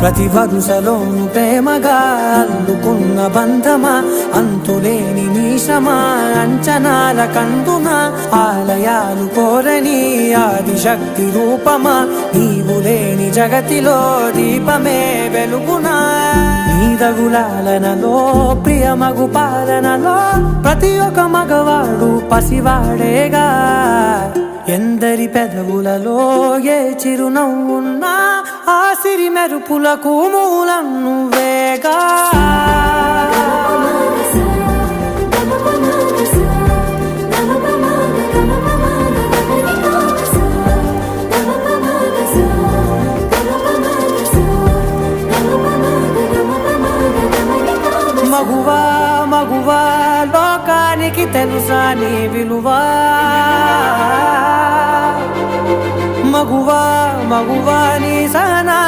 ప్రతి వరుసలోను ప్రేమగా అల్లుకున్న బంధమా? అంతులేని నీశమా అంచనాల కందున ఆలయాలు కోరని ఆదిశక్తి రూపమా? నీవు లేని జగతిలో దీపమే వెలుగునా. నీదగులాలనలో ప్రియమగు పాలనలో ప్రతి ఒక్క మగవాడు పసివాడేగా. అందరి పెదవులలో ఏ చిరునవ్వున్నా ఆ సిరి మెరుపులకు మూలం నువ్వేగా మగువా మగువా లోకానికి తెలుసా నీ విలువా? మగువా మగువా నీ సహనా